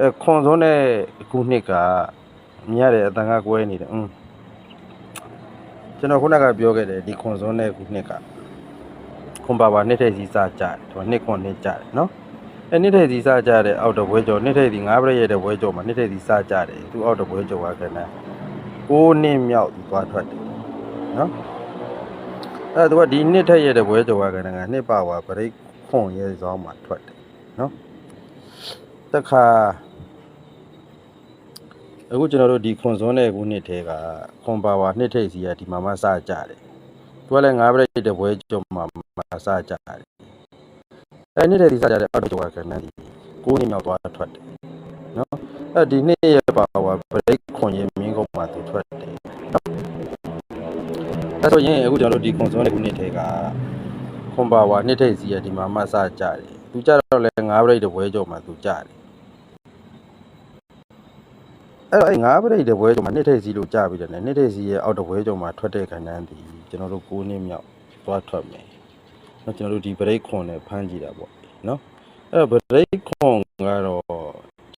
အဲခွန်စုံးတဲ့ခုနှစ်ကမြရတဲ့အတန်ကကွဲနေတယ်อืมကျွန်တော်ခုနကပြောခဲ့တယ်ဒီခွန်စုံးတဲ့ခုနှစ်ကခွန်ပါပါနှစ်ထည့်စီစားကြတယ်ဒီနှစ်ခွန်နှစ်ကြတယ်နော်အဲနှစ်ထည့်စီစားကြတဲ့အောက်တော်ဘွဲကျော်နှစ်ထည့်စီငါးပြည့်ရဲ့တဲ့ဘွဲကျော်မှာနှစ်ထည့်စီစားကြတယ်သူအောက်တော်ဘွဲကျော်ကကနကိုးနှစ်မြောက်သူသွားထွက်တယ်နော်အဲသူကဒီနှစ်ထည့်ရဲ့တဲ့ဘွဲကျော်ကကနကနှစ်ပါဝါပရိခွန်ရဲ့ဇောင်းမှာထွက်တယ်နော် တခါအခုကျွန်တော်တို့ဒီခွန်စွန်းတဲ့ခုနှစ်ထဲကခွန်ပါဝါနှစ်ထိပ်စီကဒီမှာမှစကြတယ်။သူကလည်းငါးပြိတ်တဲ့ဘွဲကြုံမှာမှစကြတယ်။အဲနှစ်ထိပ်စီစကြတဲ့အောက်တော့ကနန်းဒီကိုးနှစ်မြောက်သွားထွက်တယ်။နော်။အဲဒီနှစ်ရဲ့ပါဝါဘရိတ်ခွန်ရဲ့မင်းကုန်းမှာသူထွက်တယ်။နော်။အဲဆိုရင်အခုကျွန်တော်တို့ဒီခွန်စွန်းတဲ့ခုနှစ်ထဲကခွန်ပါဝါနှစ်ထိပ်စီကဒီမှာမှစကြတယ်။သူကြတော့လည်းငါးပြိတ်တဲ့ဘွဲကြုံမှာသူကြတယ်။ အဲ့တော့အဲ့ငါးပရိတ်တပွဲကြုံမှာနှစ်ထိပ်စီလို့ကြားပြီးတယ်နဲ့နှစ်ထိပ်စီရဲ့အောက်တပွဲကြုံမှာထွက်တဲ့ခဏန်းဒီကျွန်တော်တို့9နှစ်မြောက်သွားထွက်မယ်။နော်ကျွန်တော်တို့ဒီပရိတ်ခွန်နဲ့ဖမ်းကြည့်တာပေါ့နော်။အဲ့တော့ပရိတ်ခွန်ကတော့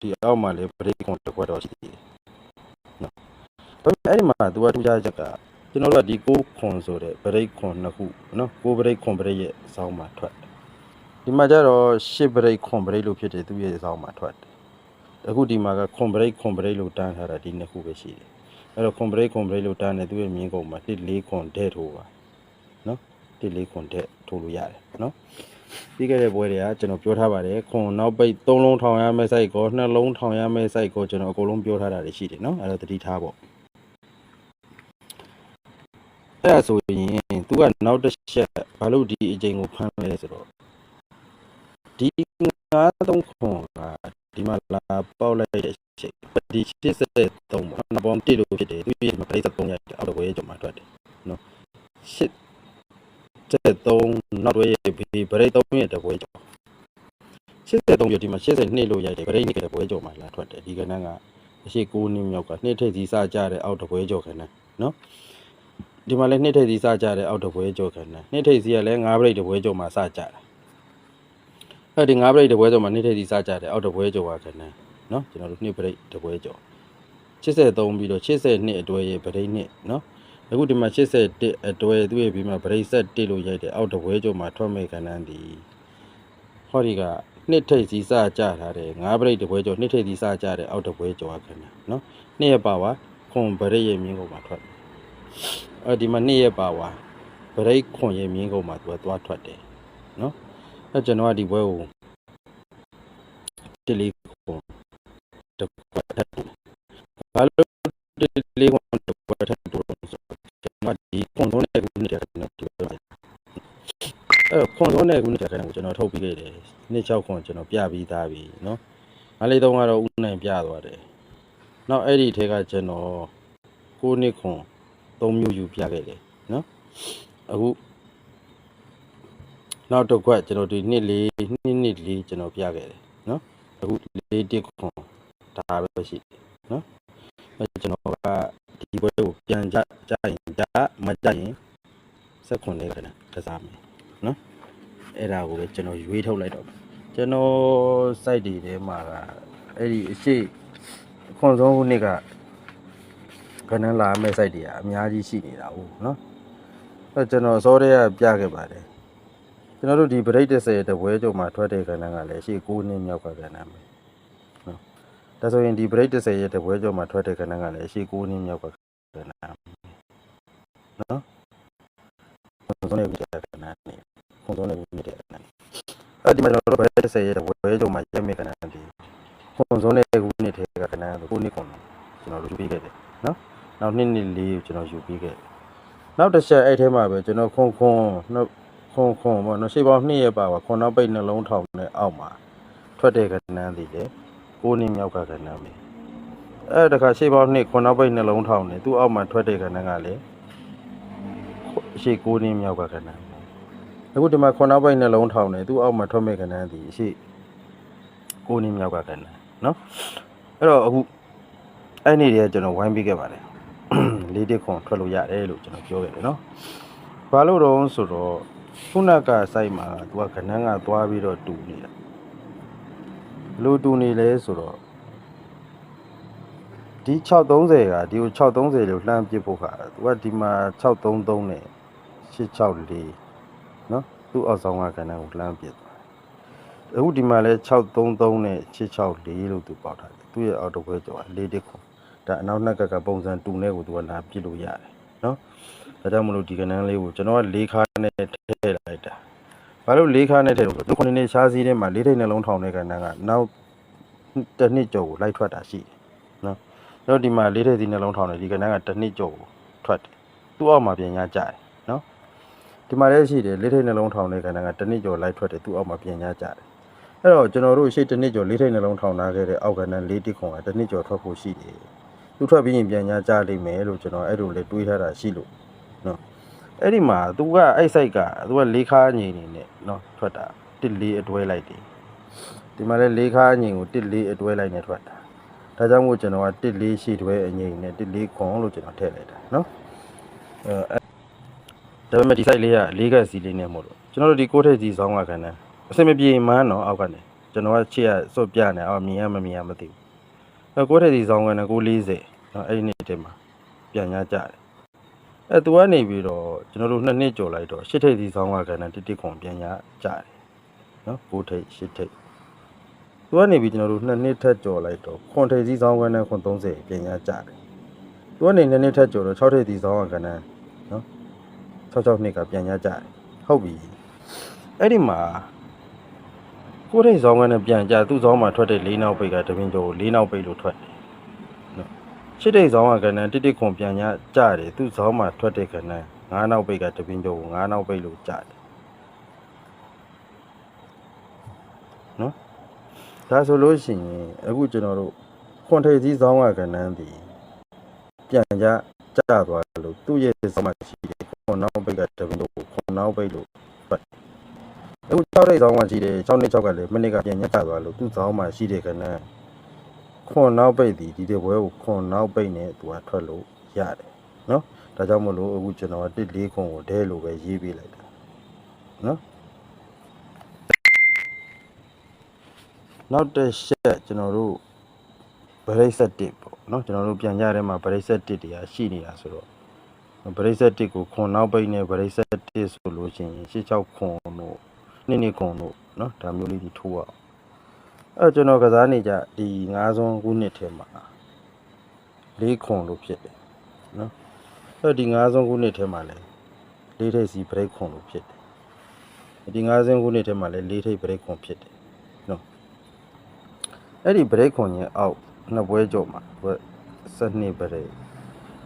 ဒီအောက်မှာလေပရိတ်ခွန်တစ်ခွက်တော့ရှိသေးတယ်။နော်။ဒါပေမဲ့အဲ့ဒီမှာသူကထူးခြားချက်ကကျွန်တော်တို့ကဒီ9ခွန်ဆိုတဲ့ပရိတ်ခွန်နှစ်ခုနော်9ပရိတ်ခွန်ပရိတ်ရဲ့အဆောင်မှာထွက်တယ်။ဒီမှာကျတော့10ပရိတ်ခွန်ပရိတ်လို့ဖြစ်တယ်သူရဲ့အဆောင်မှာထွက်တယ် အခုဒီမှာကခွန်ဘရိတ်ခွန်ဘရိတ်လို့တန်းထားတာဒီနှစ်ခုပဲရှိတယ်အဲ့တော့ခွန်ဘရိတ်ခွန်ဘရိတ်လို့တန်းနေသူ့ရဲ့မြင်းကုန်မှာတစ်လေးခွန်ဒဲထိုးပါနော်တစ်လေးခွန်ဒဲထိုးလို့ရတယ်နော်ပြီးခဲ့တဲ့ပွဲတွေကကျွန်တော်ပြောထားပါတယ်ခွန်နောက်ပိတ်၃လုံးထောင်ရမယ့် site ကိုနှလုံးထောင်ရမယ့် site ကိုကျွန်တော်အကုန်လုံးပြောထားတာတွေရှိတယ်နော်အဲ့တော့တတိထားပေါ့အဲ့ဒါဆိုရင်သူကနောက်တစ်ချက်ဘာလို့ဒီအချိန်ကိုဖမ်းလဲဆိုတော့ဒီ93ခွန်က ဒီမှာလာပေါက်လိုက်တဲ့အချိန်ဒီ83ပေါ့နော်ဘောင်းတစ်လို့ဖြစ်တယ်သူရဲ့မှာ53ရတဲ့အောက်ဝဲကျော်မှာထွက်တယ်နော်83နောက်ဝဲရဲ့ဘေးဗရိတ်3ရဲ့တပွဲကျော်83ကျော်ဒီမှာ82လို့ရိုက်တယ်ဗရိတ်နေကတပွဲကျော်မှာလာထွက်တယ်ဒီကဏ္ဍကအရှိ6နှစ်မြောက်ကနှစ်ထိပ်စီစကြတဲ့အောက်တပွဲကျော်ခဏနော်ဒီမှာလည်းနှစ်ထိပ်စီစကြတဲ့အောက်တပွဲကျော်ခဏနှစ်ထိပ်စီကလည်း9ဗရိတ်တပွဲကျော်မှာစကြတာ အဲ့ဒီ၅ပရိတ်တပွဲကျော်မှာနေ့ထည့်စီစားကြတယ်အောက်တပွဲကျော်ပါခဏနော်ကျွန်တော်တို့နှစ်ပရိတ်တပွဲကျော်83ပြီးတော့82အတွဲရဲ့ပရိတ်နှစ်နော်အခုဒီမှာ81အတွဲသူ့ရဲ့ပြီးမှာပရိတ်ဆက်1လို့ရိုက်တယ်အောက်တပွဲကျော်မှာထွက်မဲ့ခဏန်းဒီဟောဒီကနှစ်ထိပ်စီစားကြထားတယ်၅ပရိတ်တပွဲကျော်နှစ်ထိပ်စီစားကြတယ်အောက်တပွဲကျော်ခဏနော်နှစ်ရပါပါခွန်ပရိတ်ရဲ့မြင်းကုန်မှာထွက်အဲ့ဒီမှာနှစ်ရပါပါပရိတ်ခွန်ရဲ့မြင်းကုန်မှာသူကသွားထွက်တယ်နော် အဲကျွန်တော်ကဒီပွဲကိုတလီကိုတစ်ပွဲထပ်ဘာလို့တလီကိုတစ်ပွဲထပ်တော့ဆိုတော့ကျွန်တော်ဒီကွန်ထရိုးနဲ့ကူနဲ့ကြာတယ်ကျွန်တော်အဲကွန်ထရိုးနဲ့ကူနဲ့ကြာတယ်ကျွန်တော်ထုတ်ပြီးခဲ့တယ်နှစ်6ခွန်ကျွန်တော်ပြပြီးသားပြီနော်မလေးတုံးကတော့ဦးနိုင်ပြသွားတယ်နောက်အဲ့ဒီထဲကကျွန်တော်ကိုနှစ်ခွန်၃မျိုးယူပြခဲ့တယ်နော်အခု နောက်တစ်ခွက်ကျွန်တော်ဒီနှစ်လေးနှစ်နှစ်လေးကျွန်တော်ပြခဲ့တယ်နော်အခုလေးတစ်ခွန်ဒါပဲရှိတယ်နော်အဲကျွန်တော်ကဒီဘွဲကိုပြန်ကြကြရင်ကြမကြရင်ဆက်ခွန်လေးကလည်းကစားမယ်နော်အဲ့ဒါကိုပဲကျွန်တော်ရွေးထုတ်လိုက်တော့မယ်ကျွန်တော် site တွေထဲမှာကအဲ့ဒီအရှိအခွန်ဆုံးခုနှစ်ကခဏလာမဲ့ site တွေကအများကြီးရှိနေတာဟုတ်နော်အဲကျွန်တော်စောတည်းကပြခဲ့ပါတယ် ကျွန်တော်တို့ဒီဗရိတ်30တပွဲကြုံမှာထွက်တဲ့ကဏ္ဍကလည်းရှေ့9နှစ်မြောက်ကကဏ္ဍပဲနော်ဒါဆိုရင်ဒီဗရိတ်30ရဲ့တပွဲကြုံမှာထွက်တဲ့ကဏ္ဍကလည်းရှေ့9နှစ်မြောက်ကကဏ္ဍနော်ခွန်ဆုံးတဲ့ကဏ္ဍနေခွန်ဆုံးတဲ့ကဏ္ဍအဲ့ဒီမှာကျွန်တော်တို့ဗရိတ်30ရဲ့တပွဲကြုံမှာရဲမဲ့ကဏ္ဍဒီခွန်ဆုံးတဲ့ခုနှစ်ထဲကကဏ္ဍကို9နှစ်ခွန်ကျွန်တော်တို့ယူပြီးခဲ့တယ်နော်နောက်နှစ်နှစ်လေးကိုကျွန်တော်ယူပြီးခဲ့တယ်နောက်တစ်ချက်အဲ့ထဲမှာပဲကျွန်တော်ခွန်ခွန်နောက် ခွန်ခွန်ပေါ့နော်ရှေ့ပေါင်း2ရက်ပါပါခွန်နောက်ပိတ်နှလုံးထောင်နဲ့အောက်မှာထွက်တဲ့ကဏ္ဍသည်လေကိုးနှစ်မြောက်ကကဏ္ဍပဲအဲ့တခါရှေ့ပေါင်း2ခွန်နောက်ပိတ်နှလုံးထောင်နဲ့သူ့အောက်မှာထွက်တဲ့ကဏ္ဍကလေရှေ့ကိုးနှစ်မြောက်ကကဏ္ဍအခုဒီမှာခွန်နောက်ပိတ်နှလုံးထောင်နဲ့သူ့အောက်မှာထွက်မဲ့ကဏ္ဍသည်ရှေ့ကိုးနှစ်မြောက်ကကဏ္ဍနော်အဲ့တော့အခုအဲ့နေ့တည်းကကျွန်တော်ဝိုင်းပြီးခဲ့ပါတယ်လေးတစ်ခွန်ထွက်လို့ရတယ်လို့ကျွန်တော်ပြောခဲ့တယ်နော်ဘာလို့တော့ဆိုတော့ ခုနကစိုက်မှာသူကခဏန်းကသွားပြီးတော့တူနေတာဘလို့တူနေလဲဆိုတော့ဒီ630ကဒီကို630လို့လှမ်းပစ်ဖို့ခါသူကဒီမှာ633နဲ့864နော်သူ့အောက်ဆောင်ကကဏ္ဍကိုလှမ်းပစ်သွားအခုဒီမှာလဲ633နဲ့864လို့သူပေါက်ထားတယ်သူ့ရဲ့အောက်တစ်ခွဲကျော်၄တစ်ခုဒါအနောက်နှက်ကကပုံစံတူနဲ့ကိုသူကလာပစ်လို့ရတယ်နော်ဒါကြောင့်မလို့ဒီကဏ္ဍလေးကိုကျွန်တော်က၄ခါနဲ့ထည့်လိုက်တာ ဘာလို့၄ခါနဲ့ထည့်လို့သူခုနှစ်ရှားစီးထဲမှာ၄ထိပ်နှလုံးထောင်တဲ့ကဏ္ဍကနောက်တစ်နှစ်ကျော်ကိုလိုက်ထွက်တာရှိတယ်နော်ကျွန်တော်ဒီမှာလေးထည့်စီနှလုံးထောင်တယ်ဒီကနန်းကတစ်နှစ်ကျော်ကိုထွက်တယ်သူ့အောက်မှာပြန်ရကြတယ်နော်ဒီမှာလည်းရှိတယ်လေးထည့်နှလုံးထောင်တဲ့ကနန်းကတစ်နှစ်ကျော်လိုက်ထွက်တယ်သူ့အောက်မှာပြန်ရကြတယ်အဲ့တော့ကျွန်တော်တို့ရှေ့တစ်နှစ်ကျော်လေးထည့်နှလုံးထောင်ထားခဲ့တဲ့အောက်ကနန်းလေးတစ်ခွန်ကတစ်နှစ်ကျော်ထွက်ဖို့ရှိတယ်သူထွက်ပြီးရင်ပြန်ရကြလိမ့်မယ်လို့ကျွန်တော်အဲ့လိုလေတွေးထားတာရှိလို့နော် အဲ့ဒီမှာ तू ကအဲ့ site က तू ကလေးခါငိန်နေနဲ့နော်ထွက်တာတစ်လေးအတွဲလိုက်တယ်ဒီမှာလည်းလေးခါငိန်ကိုတစ်လေးအတွဲလိုက်နေထွက်တာဒါကြောင့်မို့ကျွန်တော်ကတစ်လေးရှိတွဲအငိမ့်နဲ့တစ်လေးခွန်လို့ကျွန်တော်ထည့်လိုက်တာနော်အဲဒါပေမဲ့ဒီ site လေးကလေးကစီလေးနဲ့မို့လို့ကျွန်တော်တို့ဒီကိုးထည့်စီဆောင်းကခံတယ်အစင်မပြေမှန်းတော့အောက်ကနေကျွန်တော်ကချစ်ရစွတ်ပြနေအောက်မြင်ရမမြင်ရမသိဘူးအဲကိုးထည့်စီဆောင်းကလည်း940နော်အဲ့ဒီနေ့တည်းမှာပြန်ရကြတယ် အဲသူကနေပြီးတော့ကျွန်တော်တို့နှစ်နှစ်ကြော်လိုက်တော့ရှစ်ထိပ်စီဆောင်းကခံတယ်တစ်တစ်ခွန်ပြန်ရကြတယ်နော်ကိုးထိပ်ရှစ်ထိပ်သူကနေပြီးကျွန်တော်တို့နှစ်နှစ်ထက်ကျော်လိုက်တော့ခွန်ထိပ်စည်းဆောင်ကန်းနဲ့ခွန်30ပြင်ရကြတယ်သူကနေနှစ်နှစ်ထက်ကျော်တော့6ထိပ်စည်းဆောင်ကန်းနဲ့နော်66နှစ်ကပြန်ရကြတယ်ဟုတ်ပြီအဲ့ဒီမှာကိုထိပ်ဆောင်ကန်းနဲ့ပြန်ကြသူ့ဆောင်မှာထွက်တဲ့၄နောက်ပိတ်ကတပင်းကျော်ကို၄နောက်ပိတ်လို့ထွက်တယ်နော် ရှစ်ထိပ်ဆောင်ကန်းနဲ့တိတိခွန်ပြန်ရကြတယ်သူ့ဆောင်မှာထွက်တဲ့ကန်းနဲ့၅နောက်ပိတ်ကတပင်းကျော်ကို၅နောက်ပိတ်လို့ကြတယ်နော်ဒါဆိုလို့ရှိရင်အခုကျွန်တော်တို့ခွန်ထိပ်စည်းဆောင်းကကဏ္ဍန်းဒီပြန်ကြကြသွားလို့သူ့ရဲ့ဆောင်းမှရှိတယ်ခွန်နောက်ပိတ်ကတပင်းလို့ခွန်နောက်ပိတ်လို့ပတ်အခု6ထိပ်ဆောင်းမှရှိတယ်6နှစ်6ကလည်းမနစ်ကပြန်ညက်ကြသွားလို့သူ့ဆောင်းမှရှိတဲ့ကဏ္ဍန်း ခွန်နောက်ပိတ်ဒီဒီတဲ့ဘွဲကိုခွန်နောက်ပိတ်နဲ့သူကထွက်လို့ရတယ်နော်ဒါကြောင့်မလို့အခုကျွန်တော်တစ်လေးခွန်ကိုဒဲလို့ပဲရေးပေးလိုက်တာနော်နောက်တစ်ချက်ကျွန်တော်တို့ဗရိတ်ဆက်တစ်ပေါ့နော်ကျွန်တော်တို့ပြန်ကြတဲ့မှာဗရိတ်ဆက်တစ်တရားရှိနေတာဆိုတော့ဗရိတ်ဆက်တစ်ကိုခွန်နောက်ပိတ်နဲ့ဗရိတ်ဆက်တစ်ဆိုလို့ရှိရင်86ခွန်တို့နှစ်နှစ်ခွန်တို့နော်ဒါမျိုးလေးတွေထိုးအောင် အဲ့ကျွန်တော်ကစားနေကြဒီငါးဆုံးခုနှစ်ထဲမှာလေးခွန်လို့ဖြစ်တယ်နော်အဲ့ဒီငါးဆုံးခုနှစ်ထဲမှာလဲလေးထိပ်စီ break ခွန်လို့ဖြစ်တယ်ဒီငါးဆုံးခုနှစ်ထဲမှာလဲလေးထိပ် break ခွန်ဖြစ်တယ်နော်အဲ့ဒီ break ခွန်ရဲ့အောက်နှစ်ပွဲကြော်မှာဘယ်12 break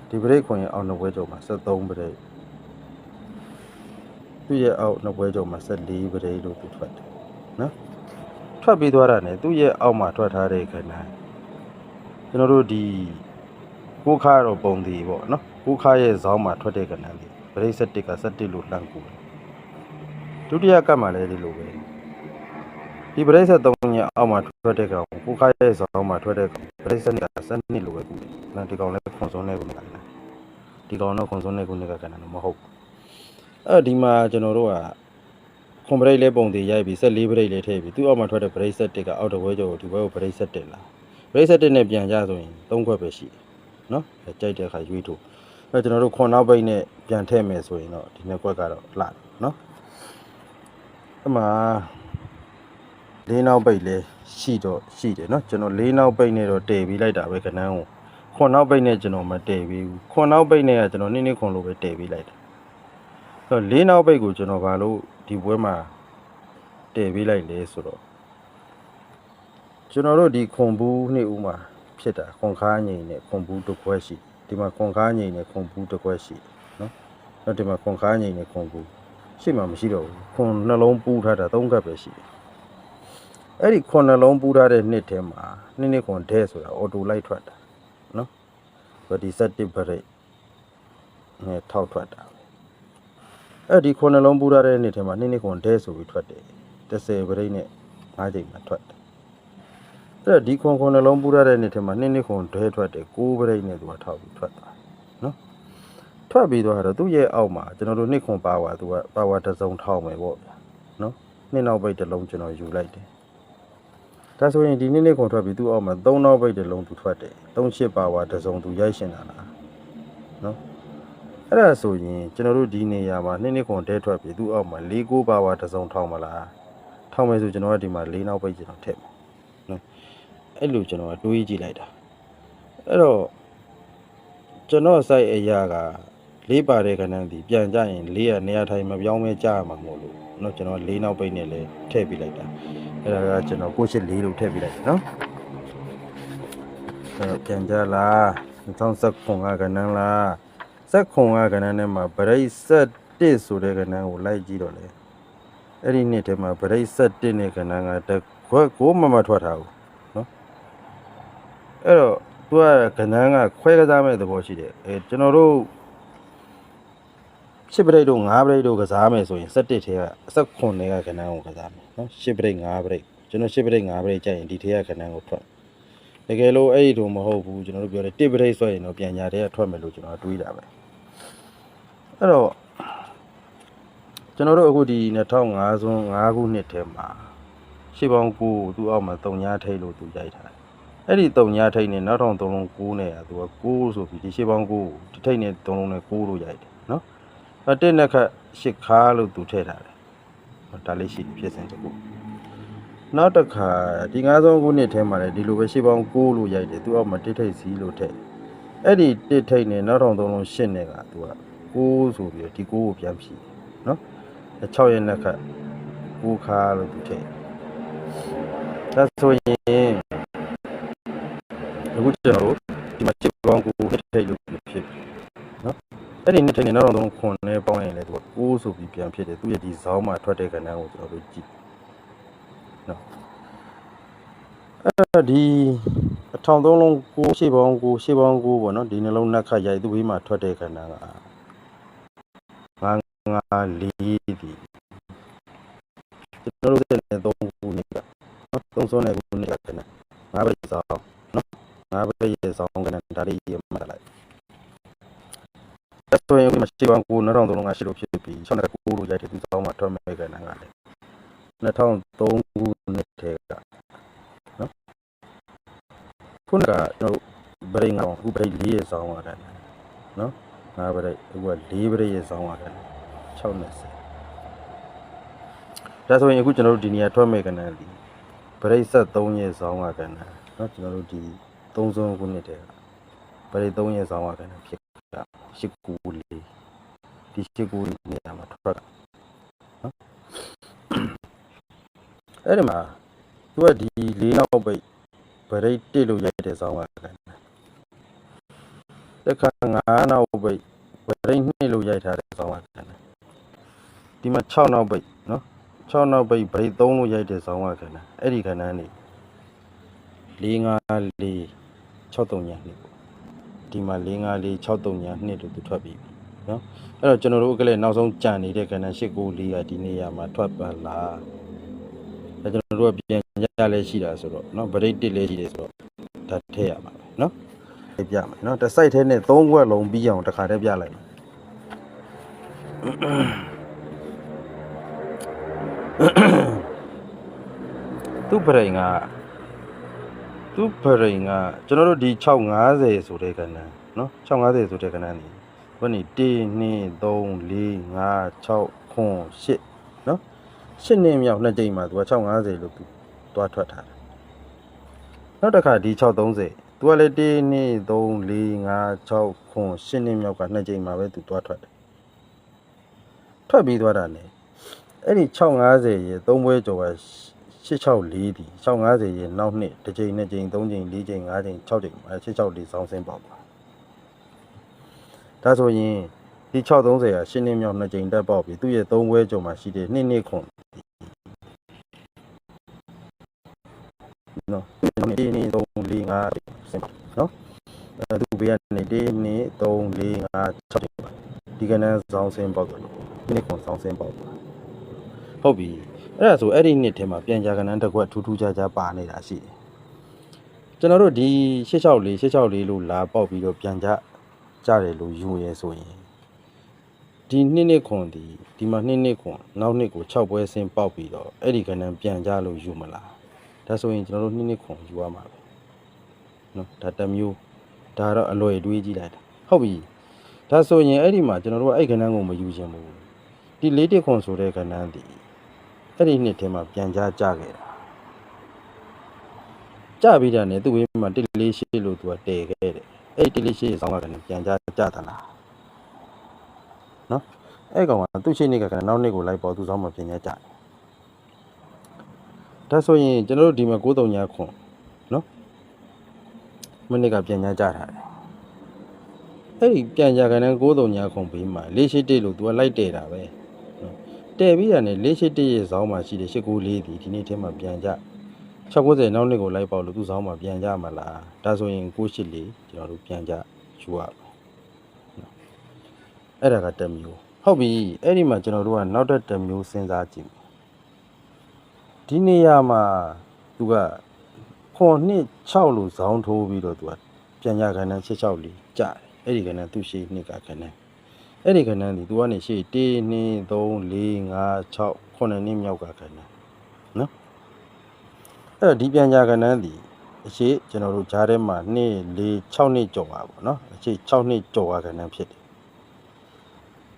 ဒီ break ခွန်ရဲ့အောက်နှစ်ပွဲကြော်မှာ73 break သူ့ရဲ့အောက်နှစ်ပွဲကြော်မှာ14 break လို့သူထွက်တယ် ထွက်ပြီးသွားတာ ਨੇ သူ့ရဲ့အောက်မှာထွက်ထားတဲ့ခဏကျွန်တော်တို့ဒီကိုခါတော့ပုံသေးပေါ့နော်ကိုခါရဲ့ဇောင်းမှာထွက်တဲ့ခဏလေးဘရိတ်7က7လို့လှမ်းကူတယ်ဒုတိယကတ်မှာလည်းဒီလိုပဲဒီပရိစ္ဆေ3ညအောက်မှာထွက်တဲ့ကောင်ကိုခါရဲ့ဆောင်မှာထွက်တဲ့ကောင်ပရိစ္ဆေကစနစ်လိုပဲကူတယ်။နော်ဒီကောင်လည်းခွန်စုံနေကူနေတာ။ဒီကောင်တော့ခွန်စုံနေကူနေကကန်တယ်မဟုတ်ဘူး။အဲဒီမှာကျွန်တော်တို့က ခွန်ပရိတ်လေးပုံသေးရိုက်ပြီး14ပရိတ်လေးထည့်ပြီးသူ့အောက်မှာထွက်တဲ့ပရိစ္ဆေတစ်ကအောက်တစ်ဝဲကျော်ကိုဒီဘက်ကိုပရိစ္ဆေတစ်လာ။ပရိစ္ဆေတစ်နဲ့ပြန်ကြဆိုရင်3ခွက်ပဲရှိတယ်။နော်အဲကြိုက်တဲ့အခါရွေးထုတ်။အဲကျွန်တော်တို့ခွန်နောက်ပိတ်နဲ့ပြန်ထည့်မယ်ဆိုရင်တော့ဒီနှစ်ခွက်ကတော့လှတယ်နော်။အမှ လေးနောက်ပိတ်လဲရှိတော့ရှိတယ်เนาะကျွန်တော်လေးနောက်ပိတ်နဲ့တော့တည်ပြီးလိုက်တာပဲခဏန်းကိုခွန်နောက်ပိတ်နဲ့ကျွန်တော်မတည်ပြီးဘူးခွန်နောက်ပိတ်နဲ့ကကျွန်တော်နည်းနည်းခွန်လို့ပဲတည်ပြီးလိုက်တာအဲ့တော့လေးနောက်ပိတ်ကိုကျွန်တော်ဘာလို့ ဒီပွဲမှာတည်ပေးလိုက်လဲဆိုတော့ကျွန်တော်တို့ဒီခွန်ဘူးနှစ်ဦးမှာဖြစ်တာခွန်ခါငိန်နဲ့ခွန်ဘူးတစ်ခွက်ရှိဒီမှာခွန်ခါငိန်နဲ့ခွန်ဘူးတစ်ခွက်ရှိနော်အဲ့ဒီမှာခွန်ခါငိန်နဲ့ခွန်ဘူးရှိမှမရှိတော့ဘူးခွန်နှလုံးပူးထားတာသုံးကပ်ပဲရှိတယ်အဲ့ဒီခွန်နှလုံးပူးထားတဲ့နှစ်ထဲမှာနှစ်နှစ်ခွန်ဒဲဆိုတာအော်တိုလိုက်ထွက်တာနော်ဆိုတော့ဒီ set တစ်ဘရိတ်နဲ့ထောက်ထွက်တာ အဲ့ဒီခုနှလုံးပူးထားတဲ့နှစ်ထဲမှာနှစ်နှစ်ခွန်ဒဲဆိုပြီးထွက်တယ်30ဘရိတ်နဲ့5ချိန်မှာထွက်တယ်အဲ့ဒီခွန်ခုနှလုံးပူးထားတဲ့နှစ်ထဲမှာနှစ်နှစ်ခွန်ဒဲထွက်တယ်6ဘရိတ်နဲ့သူကထောက်ပြီးထွက်တာနော်ထွက်ပြီးတော့သူ့ရဲ့အောက်မှာကျွန်တော်တို့နှစ်ခွန်ပါဝါသူကပါဝါတစ်စုံထောက်မယ်ပေါ့ဗျာနော်နှစ်နောက်ပိတ်တစ်လုံးကျွန်တော်ယူလိုက်တယ်ဒါဆိုရင်ဒီနေ့နေ့ခွန်ထွက်ပြီးသူ့အောက်မှာ3နောက်ပိတ်တစ်လုံးသူထွက်တယ်38ပါဝါတစ်စုံသူရိုက်ရှင်တာလားနော် အဲ့ဒါဆိုရင်ကျွန်တော်တို့ဒီနေရာမှာနှစ်နှစ်ခွန်တဲထွက်ပြီသူ့အောက်မှာ၄၉ပါဝါတစုံထောင်းမလားထောင်းမယ်ဆိုကျွန်တော်ကဒီမှာ၄နောက်ပိတ်ကျွန်တော်ထည့်မယ်နော်အဲ့လိုကျွန်တော်ကတွေးကြည့်လိုက်တာအဲ့တော့ကျွန်တော်စိုက်အရာက၄ပါတဲ့ခဏန်းဒီပြန်ကြရင်၄ရနေရာထိုင်မပြောင်းမဲကြာမှာမဟုတ်လို့နော်ကျွန်တော်၄နောက်ပိတ်နဲ့လဲထည့်ပြလိုက်တာအဲ့ဒါကကျွန်တော်ကိုရှစ်၄လို့ထည့်ပြလိုက်နော်အဲ့တော့ပြန်ကြလား2019ကခဏန်းလား ဇက်ခွန်ကကဏ္ဍနဲ့မှာဗရိတ်ဆက်1ဆိုတဲ့ကဏ္ဍကိုလိုက်ကြည့်တော့လေအဲ့ဒီနှစ်ထဲမှာဗရိတ်ဆက်1နဲ့ကဏ္ဍကတက်ခွက်ကိုမမထွက်တာဘူးနော်အဲ့တော့သူကကဏ္ဍကခွဲကစားမဲ့သဘောရှိတယ်အဲကျွန်တော်တို့ရှစ်ပရိတ်တို့ငါးပရိတ်တို့ကစားမယ်ဆိုရင်7ထဲက7နဲ့ကကဏ္ဍကိုကစားမယ်နော်ရှစ်ပရိတ်ငါးပရိတ်ကျွန်တော်ရှစ်ပရိတ်ငါးပရိတ်ကြိုက်ရင်ဒီထဲကကဏ္ဍကိုထွက်တကယ်လို့အဲ့ဒီလိုမဟုတ်ဘူးကျွန်တော်တို့ပြောတယ်တစ်ပရိတ်ဆိုရင်တော့ပြန်ညာထဲကထွက်မယ်လို့ကျွန်တော်တွေးတာပဲ အဲ့တော့ကျွန်တော်တို့အခုဒီ2005ဇွန်5ခုနှစ်ထဲမှာရှစ်ပေါင်း9သူ့အောက်မှာ3ညာထိတ်လို့သူရိုက်ထားတယ်အဲ့ဒီ3ညာထိတ်နဲ့နောက်ထောင်3လုံး9နဲ့อ่ะသူက9ဆိုပြီးဒီရှစ်ပေါင်း9ဒီထိတ်နဲ့3လုံးနဲ့9လို့ရိုက်တယ်နော်အတက်နဲ့ခတ်ရှစ်ခါလို့သူထည့်ထားတယ်ဟောဒါလေးရှိဖြစ်စဉ်တစ်ခုနောက်တစ်ခါဒီငါးဆုံးခုနှစ်ထဲမှာလည်းဒီလိုပဲရှေ့ပေါင်း6လို့ရိုက်တယ်သူအောက်မှာတစ်ထိတ်စီလို့ထည့်အဲ့ဒီတစ်ထိတ်နဲ့နောက်ထောင်သုံးလုံးရှစ်နဲ့ကသူက 6ဆိုပြီးတော့ဒီ6ကိုပြန်ဖြည့်နော်6ရက်နဲ့ခတ်6ခါလို့သူထည့်ဒါဆိုရင်အခုကျွန်တော်တို့ဒီမှာရှစ်ပေါင်း6တစ်ထိတ်လို့ဖြစ်ပြီအဲ့ဒီနှစ်ထိန်နဲ့နောက်တော့ခွန်နဲ့ပေါင်းရင်လည်းသူက6ဆိုပြီးပြန်ဖြစ်တယ်သူရဲ့ဒီဇောင်းမှာထွက်တဲ့ကဏ္ဍကိုကျွန်တော်တို့ကြည့်နော်အဲ့တော့ဒီအထောင်သုံးလုံး6ရှေ့ပေါင်း6ရှေ့ပေါင်း6ပေါ့နော်ဒီနှလုံးနှက်ခတ်ရိုက်သူ့ဘေးမှာထွက်တဲ့ကဏ္ဍက ငါငါလေးဒီကျွန်တော်တို့တဲ့3ခုနှစ်ကနော်3ဆုံးတဲ့ခုနှစ်ကကဏ္ဍငါပဲဇောင်းနော်ငါပဲရဲ့ဇောင်းကဏ္ဍဒါလေးရမှတ်လိုက်ဒါဆိုရင်ဒီမှာရှေ့ပေါင်း9 2003ကရှိလို့ဖြစ်ပြီး6နဲ့9လို့ရိုက်တယ်သူစောင်းမှာထွက်မဲ့ကဏ္ဍကလည်း2003ခုနှစ်ထဲကနော်ခုနကကျွန်တော်ဗရိတ်ငါအခုဗရိတ်4ရဲ့စောင်းရတယ်နော် ငါဗရိတ်အခုက4ဗရိတ်ရဲ့စောင်းရတယ်6နဲ့10ဒါဆိုရင်အခုကျွန်တော်တို့ဒီနေရာထွက်မဲ့ကဏ္ဍလीဗရိတ်ဆက်3ရဲ့စောင်းကဏ္ဍနော်ကျွန်တော်တို့ဒီ3ဆုံးခုနှစ်ထဲကဗရိတ်3ရဲ့စောင်းကဏ္ဍဖြစ်ရှစ်ကူလေးဒီရှစ်ကူနေရာမှာထွက်တာနော်အဲ့ဒီမှာသူကဒီလေးနောက်ပိတ်ဗရိတ်တစ်လို့ရိုက်တဲ့ဆောင်းကလည်း တခါငါးနောက်ပိတ်ဗရိတ်နှစ်လို့ရိုက်ထားတဲ့ဆောင်းကလည်းဒီမှာ6နောက်ပိတ်နော်6နောက်ပိတ်ဗရိတ်3လို့ရိုက်တဲ့ဆောင်းကလည်းအဲ့ဒီခဏန်းနေ4 5 4 6 3ညာနှစ်ပေါ့ဒီမှာ4 5 4 6 3ညာ2လို့သူထွက်ပြီးပြီနော်အဲ့တော့ကျွန်တော်တို့ကလည်းနောက်ဆုံးကြံနေတဲ့ကဏ္ဍ8 9 4ကဒီနေရာမှာထွက်ပါလားအဲကျွန်တော်တို့ကပြန်ရလဲရှိတာဆိုတော့နော်ဗရိတ်တစ်လေးရှိတယ်ဆိုတော့ဒါထည့်ရမှာပဲနော် ပြမယ်နော်တစ်စိုက်ထဲနဲ့3ခွက်လုံးပြီးအောင်တစ်ခါတည်းပြလိုက်မယ်သူ့ဗရိတ်ကသူ့ဗရိန်ကကျွန်တော်တို့ဒီ650ဆိုတဲ့ကဏ္ဍနော်650ဆိုတဲ့ကဏ္ဍနေဘယ်နည်း1 2 3 4 5 6 9 10နော်10နှစ်မြောက်နှစ်ကြိမ်မှာသူက650လို့သူသွားထွက်ထားတယ်နောက်တစ်ခါဒီ630 သူကလည်း1 2 3 4 5 6 9 10နှစ်မြောက်ကနှစ်ကြိမ်မှာပဲသူသွားထွက်တယ်ထွက်ပြီးသွားတာ ਨੇ အဲ့ဒီ650ရေ3ပွဲကျော်က664ဒီ650ရေနောက်နှစ်တစ်ကြိမ်နှစ်ကြိမ်သုံးကြိမ်လေးကြိမ်ငါးကြိမ်6ကြိမ်အဲ664ဆောင်းစင်းပေါက်သွားဒါဆိုရင်ဒီ630ကရှင်းနေမြောက်နှစ်ကြိမ်တက်ပေါက်ပြီသူ့ရဲ့3ပွဲကျော်မှာရှိတဲ့နှစ်နှစ် ခွန်နော်ဒီနေ့3 4 5စင်းနော်အဲသူဘေးကနေ1 2 3 4 5 6ဒီကနေ့ဆောင်းစင်းပေါက်တယ်ဒီနေ့ခွန်ဆောင်းစင်းပေါက်သွားဟုတ်ပြီအဲ့ဒါဆိုအဲ့ဒီနှစ်ထဲမှာပြန်ကြာကဏ္ဍတစ်ခွက်ထူးထူးခြားခြားပါနေတာရှိတယ်ကျွန်တော်တို့ဒီ664 664လို့လာပေါက်ပြီးတော့ပြန်ကြကြတယ်လို့ယူရဲဆိုရင်ဒီနှစ်နှစ်ခွန်ဒီဒီမှာနှစ်နှစ်ခွန်နောက်နှစ်ကို6ပွဲဆင်းပေါက်ပြီးတော့အဲ့ဒီကဏ္ဍပြန်ကြလို့ယူမလား ဒါဆိုရင်ကျွန်တော်တို့နှစ်နှစ်ခွန်ယူရမှာပဲနော်ဒါတစ်မျိုးဒါတော့အလွယ်တွေးကြည့်လိုက်တာဟုတ်ပြီဒါဆိုရင်အဲ့ဒီမှာကျွန်တော်တို့ကအဲ့ကဏ္ဍကိုမယူခြင်းဘူးဒီလေးတစ်ခွန်ဆိုတဲ့ကဏ္ဍဒီအဲ့ဒီနှစ်ထဲမှာပြန်ကြားကြခဲ့တာကြပြီးတာနဲ့သူ့ဘေးမှာတစ်လေးရှိလို့သူကတည်ခဲ့တယ်အဲ့ဒီတစ်လေးရှိဆောင်းကလည်းပြန်ကြားကြတာလားနော်အဲ့ကောင်ကသူ့ရှိနေကကနောက်နှစ်ကိုလိုက်ပေါ်သူဆောင်းမှာပြန်ကြားကြတယ် ဒါဆိုရင်ကျွန်တော်တို့ဒီမှာ93ညခွန်နော်မနစ်ကပြန်ညာကြထားတယ်အဲ့ဒီပြန်ညာကန်တဲ့93ညခွန်ဘေးမှာ481လို့ तू ကလိုက်တဲ့တာပဲနော်တဲ့ပြီးရတယ်481ရဲ့ဇောင်းမှာရှိတယ်894ဒီဒီနေ့ထဲမှာပြန်ကြ690နောက်နှစ်ကိုလိုက်ပေါက်လို့သူ့ဇောင်းမှာပြန်ကြမှာလားဒါဆိုရင်984ကျွန်တော်တို့ပြန်ကြယူရမယ်နော်အဲ့ဒါကတစ်မျိုးဟုတ်ပြီအဲ့ဒီမှာကျွန်တော်တို့ကနောက်တစ်တစ်မျိုးစဉ်းစားကြည့် ဒီနေရာမှာသူကခွန်နှစ်6လို့ဇောင်းထိုးပြီးတော့သူကပြန်ရခဏန်း66လေးကြားတယ်အဲ့ဒီခဏန်းသူရှိနှစ်ကခဏန်းအဲ့ဒီခဏန်းဒီသူကနေရှိ1 2 3 4 5 6ခုနှစ်နှစ်မြောက်ကခဏန်းနော်အဲ့တော့ဒီပြန်ရခဏန်းဒီအရှိကျွန်တော်တို့ဂျားထဲမှာ2 4 6နှစ်ကျော်ပါပေါ့နော်အရှိ6နှစ်ကျော်ခဏန်းဖြစ်တယ်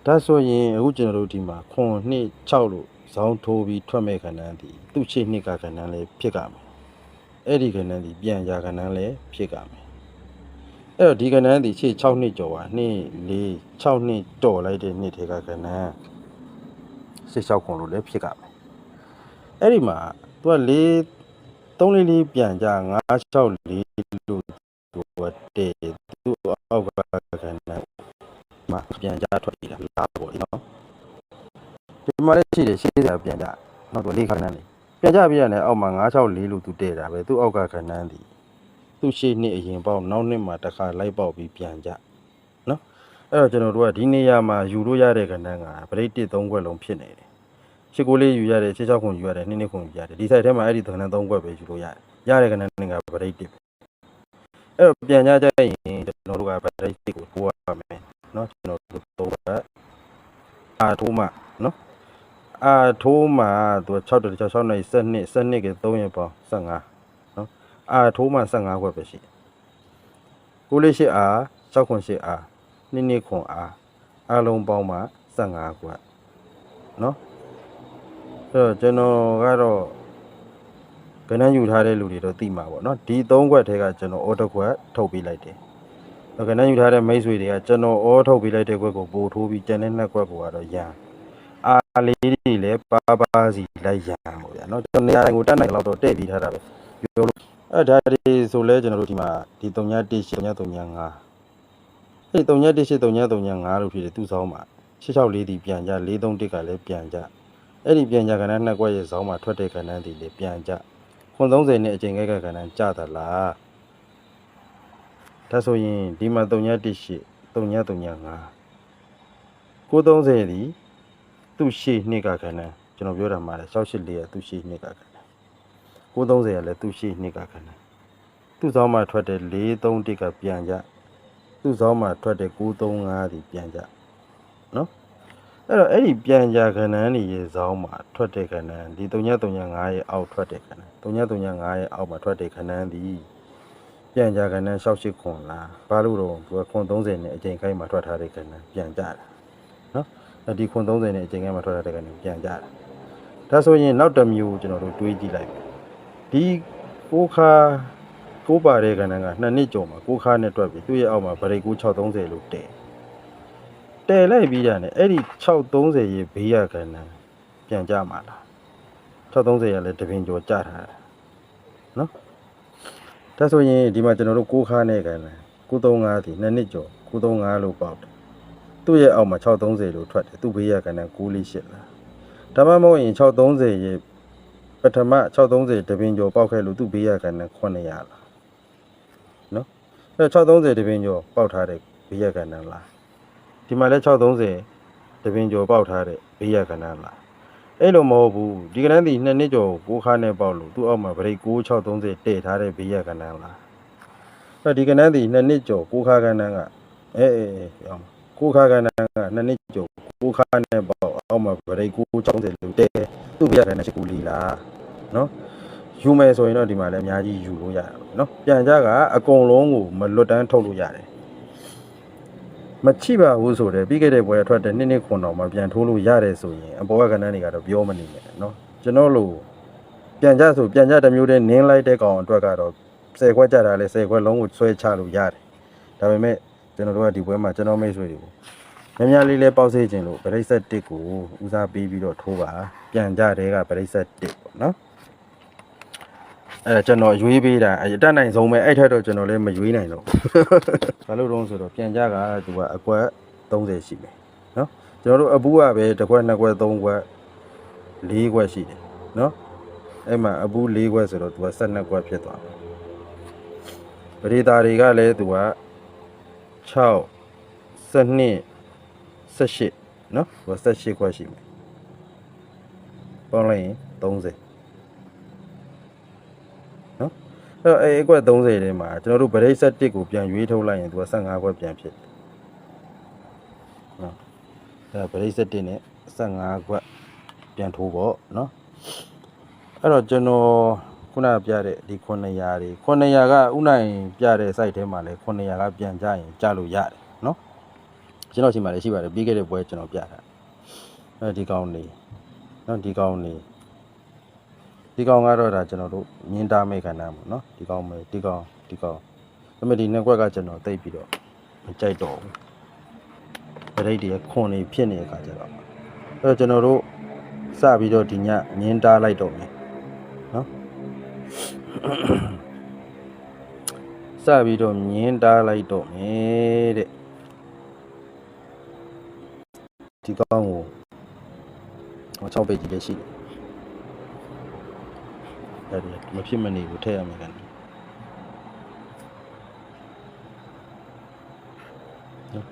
ဒါဆိုရင်အခုကျွန်တော်တို့ဒီမှာခွန်နှစ်6လို့ ဇောင်းထိုးပြီးထွက်မဲ့ခဏန်းဒီသူ့ချိနှစ်ကခဏန်းလေးဖြစ်ကြမယ်အဲ့ဒီခဏန်းဒီပြန်ကြခဏန်းလေးဖြစ်ကြမယ်အဲ့တော့ဒီခဏန်းဒီချိ6နှစ်ကျော်ပါ2 4 6နှစ်တော်လိုက်တဲ့နှစ်တွေကခဏန်း16ခွန်လို့လည်းဖြစ်ကြမယ်အဲ့ဒီမှာသူက4 3လေးလေးပြန်ကြ9 6 4လို့သူကတဲ့သူ့အောက်ကခဏန်းမှာပြန်ကြထွက်နေတာလားပေါ့နော် ဒီမှာလည်းရှိတယ်ရှိတယ်ပြန်ကြနောက်တော့လေးခဏန်းလေးပြန်ကြပြီးရတယ်အောက်မှာ964လို့သူတည့်တာပဲသူ့အောက်ကခဏန်းဒီသူ့ရှေ့နှစ်အရင်ပေါက်နောက်နှစ်မှာတစ်ခါလိုက်ပေါက်ပြီးပြန်ကြနော်အဲ့တော့ကျွန်တော်တို့ကဒီနေရာမှာယူလို့ရတဲ့ခဏန်းကဗရိတ်1 3ခွက်လုံးဖြစ်နေတယ်ရှစ်ကိုလေးယူရတယ်ရှစ်6ခွန်ယူရတယ်နှစ်နှစ်ခွန်ယူရတယ်ဒီ site ထဲမှာအဲ့ဒီခဏန်း3ခွက်ပဲယူလို့ရတယ်ရတဲ့ခဏန်းကဗရိတ်1အဲ့တော့ပြန်ကြကြရင်ကျွန်တော်တို့ကဗရိတ်1ကိုပို့ရမယ်နော်ကျွန်တော်တို့တော့အာထိုးမှနော် အာထိုးမှာသူ6တက်6 6နိုင်7နှစ်7နှစ်က3ရက်ပေါင်း15နော်အာထိုးမှာ15ခွက်ပဲရှိတယ်ကိုလေးရှိအာ6ခွန်ရှိအာနှစ်နှစ်ခွန်အာအလုံးပေါင်းမှာ15ခွက်နော်အဲ့တော့ကျွန်တော်ကတော့ကဏ္ဍယူထားတဲ့လူတွေတော့သိမှာပေါ့နော်ဒီ3ခွက်ထဲကကျွန်တော်အော်တစ်ခွက်ထုတ်ပေးလိုက်တယ်ကဏ္ဍယူထားတဲ့မိတ်ဆွေတွေကကျွန်တော်အော်ထုတ်ပေးလိုက်တဲ့ခွက်ကိုပို့ထိုးပြီးကျန်တဲ့နှစ်ခွက်ကိုကတော့ရန် အားလေးတွေလည်းပါပါစီလိုက်ရအောင်ပေါ့ဗျာเนาะကျွန်တော်နေရာတိုင်းကိုတက်နိုင်လောက်တော့တဲ့ပြီးထားတာပဲပြောလို့အဲ့ဒါတွေဆိုလဲကျွန်တော်တို့ဒီမှာဒီ318 335အဲ့ဒီ318 335လို့ဖြစ်တယ်သူ့ဆောင်းမှာ664ဒီပြန်ကြ431ကလည်းပြန်ကြအဲ့ဒီပြန်ကြကဏ္ဍနှစ်ကွက်ရဲ့ဆောင်းမှာထွက်တဲ့ကဏ္ဍဒီလည်းပြန်ကြခွန်30နဲ့အချိန်ကဲကကဏ္ဍကြသလားဒါဆိုရင်ဒီမှာ318 335 930ဒီ သူ့ရှေ့နှစ်ကခဏကျွန်တော်ပြောတာမှာလေ684ကသူ့ရှေ့နှစ်ကခဏ930ကလည်းသူ့ရှေ့နှစ်ကခဏသူ့ဆောင်မှာထွက်တဲ့431ကပြန်ကြသူ့ဆောင်မှာထွက်တဲ့935ဒီပြန်ကြနော်အဲ့တော့အဲ့ဒီပြန်ကြခဏန်းနေရဲ့ဆောင်မှာထွက်တဲ့ခဏန်းဒီ3935ရဲ့အောက်ထွက်တဲ့ခဏန်း3935ရဲ့အောက်မှာထွက်တဲ့ခဏန်းဒီပြန်ကြခဏန်း68ခွန်လားဘာလို့တော့သူကခွန်30နဲ့အချိန်ခိုင်းမှာထွက်ထားတဲ့ခဏန်းပြန်ကြတာနော် အဲ့ဒီခွန်30နဲ့အချိန်ကမှထွက်လာတဲ့ကနေပြန်ကြတာဒါဆိုရင်နောက်တစ်မျိုးကျွန်တော်တို့တွေးကြည့်လိုက်မယ်ဒီကိုခါကိုပါတဲ့ကဏ္ဍကနှစ်နှစ်ကျော်မှာကိုခါနဲ့တွက်ပြီးသူ့ရဲ့အောက်မှာဗရိတ်ကူ630လို့တဲတဲလိုက်ပြီးရတယ်အဲ့ဒီ630ရဲ့ဘေးရကဏ္ဍပြန်ကြမှာလား630ရလည်းတပင်ကျော်ကြထားတာနော်ဒါဆိုရင်ဒီမှာကျွန်တော်တို့ကိုခါနဲ့ကဏ္ဍ935ဒီနှစ်နှစ်ကျော်935လို့ပေါက်တယ် သူ့ရဲ့အောက်မှာ630လို့ထွက်တယ်သူ့ဘေးရကဏ္ဍ948လားဒါမှမဟုတ်ရင်630ရဲ့ပထမ630တပင်ကျော်ပောက်ခဲ့လို့သူ့ဘေးရကဏ္ဍ900လားနော်အဲ630တပင်ကျော်ပောက်ထားတဲ့ဘေးရကဏ္ဍလားဒီမှာလည်း630တပင်ကျော်ပောက်ထားတဲ့ဘေးရကဏ္ဍလားအဲ့လိုမဟုတ်ဘူးဒီကဏ္ဍဒီနှစ်နှစ်ကျော်ကိုခါနဲ့ပေါက်လို့သူ့အောက်မှာဗရိတ်9630တည့်ထားတဲ့ဘေးရကဏ္ဍလားအဲဒီကဏ္ဍဒီနှစ်နှစ်ကျော်ကိုခါကဏ္ဍကအဲအဲအဲအောင် ကိုခါကဏ္ဍကနှစ်နှစ်ကျော်ကိုခါနဲ့ပေါ့အောက်မှာဗရိတ်ကို60လို့တဲသူ့ပြရတဲ့ရှိကူလီလားနော်ယူမယ်ဆိုရင်တော့ဒီမှာလည်းအများကြီးယူလို့ရတယ်ပေါ့နော်ပြန်ကြကအကုန်လုံးကိုမလွတ်တန်းထုတ်လို့ရတယ်မချိပါဘူးဆိုတော့ပြီးခဲ့တဲ့ဘွဲအထွက်တဲ့နှစ်နှစ်ခွန်တော်မှာပြန်ထိုးလို့ရတယ်ဆိုရင်အပေါ်ကကဏ္ဍတွေကတော့ပြောမနေနဲ့နော်ကျွန်တော်လို့ပြန်ကြဆိုပြန်ကြတစ်မျိုးတည်းနင်းလိုက်တဲ့ကောင်အတွက်ကတော့10ခွက်ကြတာလဲ10ခွက်လုံးကိုဆွဲချလို့ရတယ်ဒါပေမဲ့ ကျွန်တော်တို့ကဒီဘွဲမှာကျွန်တော်မိတ်ဆွေတွေကိုများများလေးလေးပေါက်စေခြင်းလို့ပရိသတ်တစ်ကိုဦးစားပေးပြီးတော့ထိုးပါပြန်ကြတဲ့ကပရိသတ်တစ်ပေါ့နော်အဲဒါကျွန်တော်ရွေးပေးတာအတက်နိုင်ဆုံးပဲအဲ့ထက်တော့ကျွန်တော်လည်းမရွေးနိုင်တော့ဘာလို့တော့ဆိုတော့ပြန်ကြကသူကအကွက်30ရှိမယ်နော်ကျွန်တော်တို့အပူကပဲတစ်ခွက်နှစ်ခွက်သုံးခွက်လေးခွက်ရှိတယ်နော်အဲ့မှာအပူလေးခွက်ဆိုတော့သူက12ခွက်ဖြစ်သွားတယ်ပရိသတ်တွေကလည်းသူက 6 12 18နော်ဟို18ခွက်ရှိမယ်ပေါင်းလိုက်ရင်30နော်အဲ့တော့အဲ့အကွက်30ထဲမှာကျွန်တော်တို့ဗရိတ်ဆက်1ကိုပြန်ရွေးထုတ်လိုက်ရင်သူက15ခွက်ပြန်ဖြစ်တယ်နော်အဲ့ဗရိတ်ဆက်1နဲ့15ခွက်ပြန်ထိုးပေါ့နော်အဲ့တော့ကျွန်တော် ခုနပြတဲ့ဒီ900တွေ900ကဥနိုင်ပြတဲ့ site ထဲမှာလဲ900ကပြန်ကြရင်ကြလို့ရတယ်နော်ကျွန်တော်ရှိမှလည်းရှိပါတယ်ပြီးခဲ့တဲ့ပွဲကျွန်တော်ပြတာအဲဒီကောင်းနေနော်ဒီကောင်းနေဒီကောင်းကတော့ဒါကျွန်တော်တို့မြင်းသားမိတ်ခန္ဓာပေါ့နော်ဒီကောင်းမယ်ဒီကောင်းဒီကောင်းဒါပေမဲ့ဒီနှစ်ကွက်ကကျွန်တော်တိတ်ပြီးတော့မကြိုက်တော့ဘူးဗရိတ်တွေခွန်နေဖြစ်နေတဲ့အခါကျတော့အဲ့တော့ကျွန်တော်တို့စပြီးတော့ဒီညမြင်းသားလိုက်တော့မယ်နော် စပြီးတော့မြင်းသားလိုက်တော့မယ်တဲ့ဒီကောင်းကိုဟော6ပေကြီးလည်းရှိတယ်အဲ့ဒီမဖြစ်မနေဘူးထည့်ရမယ်ကန်နော်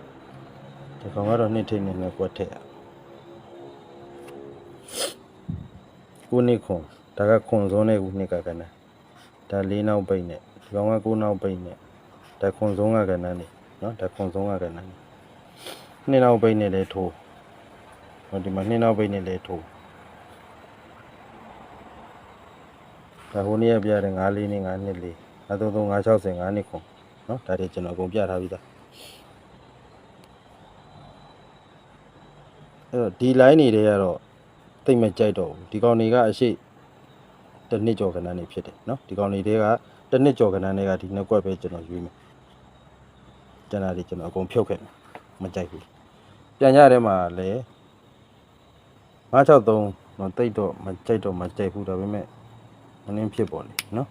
ဒီကောင်ကတော့နှစ်ထိပ်နဲ့နဲ့ကွက်ထည့်ရကိုနှစ်ခွန် ဒါကခွန်စုံးနဲ့ကိုနှစ်ကကနဒါလေးနောက်ပိတ်နဲ့ဒီကောင်ကကိုနောက်ပိတ်နဲ့ဒါခွန်စုံးကကနနေနော်ဒါခွန်စုံးကကနနေနှစ်နောက်ပိတ်နဲ့လည်းထိုးဟောဒီမှာနှင်းနောက်ပိတ်နဲ့လဲထိုးဒါဟိုနေ့ကပြတဲ့9လေးနဲ့9နှစ်လေး933 960 9နှစ်ခွန်နော်ဒါတွေကျွန်တော်အကုန်ပြထားပြီးသားအဲ့တော့ဒီ line တွေတွေကတော့တိတ်မကြိုက်တော့ဘူးဒီကောင်တွေကအရှိတ စ်နှစ်ကျော်ခဏနေဖြစ်တယ်နော်ဒီကောင်တွေတွေကတစ်နှစ်ကျော်ခဏနေကဒီနှစ်ကွက်ပဲကျွန်တော်ရွေးမယ်ကျန်တာတွေကျွန်တော်အကုန်ဖြုတ်ခဲ့မယ်မကြိုက်ဘူးပြန်ကြတဲ့မှာလည်း963တော့တိတ်တော့မကြိုက်တော့မကြိုက်ဘူးဒါပေမဲ့မနှင်းဖြစ်ပေါ်နေနော်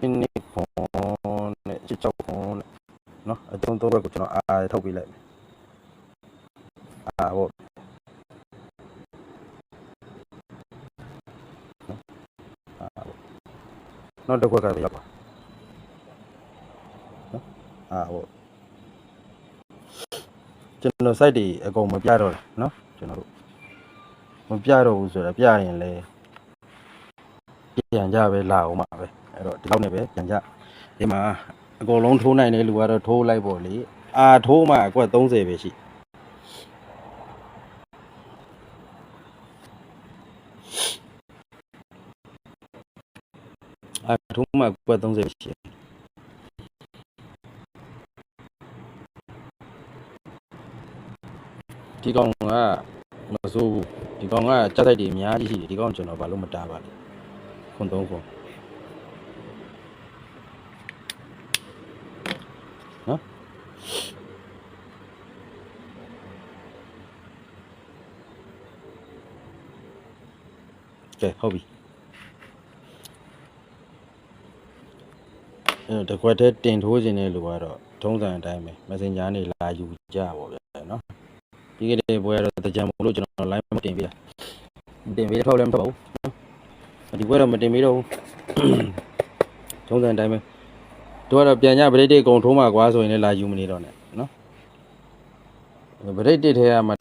ဒီနေ့ခွန်နဲ့ချစ်ချောက်ခွန်နဲ့နော်အကျုံးတော့ဘက်ကိုကျွန်တော်အားထုတ်ပေးလိုက်မယ်အာဟုတ်နော်အာဟုတ် နောက်တစ်ခွက်ကရပ်ပါနော်အာဟုတ်ကျွန်တော် site တွေအကုန်မပြတော့ဘူးနော်ကျွန်တော်တို့မပြတော့ဘူးဆိုတော့ပြရင်လည်းပြန်ကြပဲလာအောင်ပါပဲအဲ့တော့ဒီလောက်နဲ့ပဲပြန်ကြဒီမှာအကုန်လုံးထိုးနိုင်တဲ့လူကတော့ထိုးလိုက်ပေါ့လေအာထိုးမှအကွက်30ပဲရှိတယ် ထိုးမှအကွက်30ပဲရှိဒီကောင်ကမစိုးဘူးဒီကောင်ကကြက်တိုက်တွေအများကြီးရှိတယ်ဒီကောင်ကျွန်တော်ဘာလို့မတားပါလဲခွန်သုံးခွန်နော်ကဲဟုတ်ပြီ တော့တကွက်တဲ့တင်ထိုးခြင်းတဲ့လူကတော့ထုံးစံအတိုင်းပဲ messenger နေလာယူကြပါဗျာနော်ပြီးခဲ့တဲ့ဘွဲကတော့တကြံမို့လို့ကျွန်တော် line မတင်ပေးတာမတင်ပေးတဲ့ထောက်လည်းမထောက်ပါဘူးနော်ဒီဘွဲတော့မတင်ပေးတော့ဘူးထုံးစံအတိုင်းပဲတို့ကတော့ပြန်ညဗရိတ်တိတ်ကုံထိုးမှာကွာဆိုရင်လည်းလာယူမနေတော့နဲ့နော်ဗရိတ်တိတ်ထဲကမှ